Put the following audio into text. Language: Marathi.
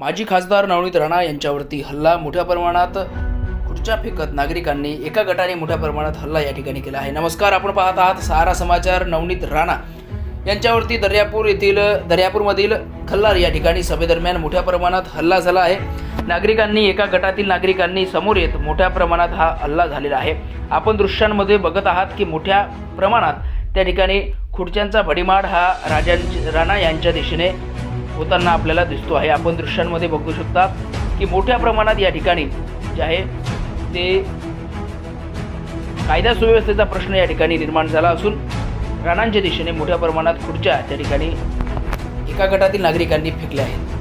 माजी खासदार नवनीत राणा यांच्यावरती हल्ला मोठ्या प्रमाणात खुर्च्या फेकत नागरिकांनी एका गटाने मोठ्या प्रमाणात हल्ला या ठिकाणी केला आहे. नमस्कार आपण पाहत आहात सहारा समाचार. नवनीत राणा यांच्यावरती दर्यापूर येथील दर्यापूरमधील खल्लार या ठिकाणी सभेदरम्यान मोठ्या प्रमाणात हल्ला झाला आहे. नागरिकांनी एका गटातील नागरिकांनी समोर येत मोठ्या प्रमाणात हा हल्ला झालेला आहे. आपण दृश्यांमध्ये बघत आहात की मोठ्या प्रमाणात त्या ठिकाणी खुर्च्यांचा भडीमाड हा राजां राणा यांच्या दिशेने होताना आपल्याला दिसतो आहे. आपण दृश्यांमध्ये बघू शकता की मोठ्या प्रमाणात या ठिकाणी जे आहे ते कायदा सुव्यवस्थेचा प्रश्न या ठिकाणी निर्माण झाला असून राणांच्या दिशेने मोठ्या प्रमाणात खुर्च्या त्या ठिकाणी एका गटातील नागरिकांनी फेकल्या आहेत.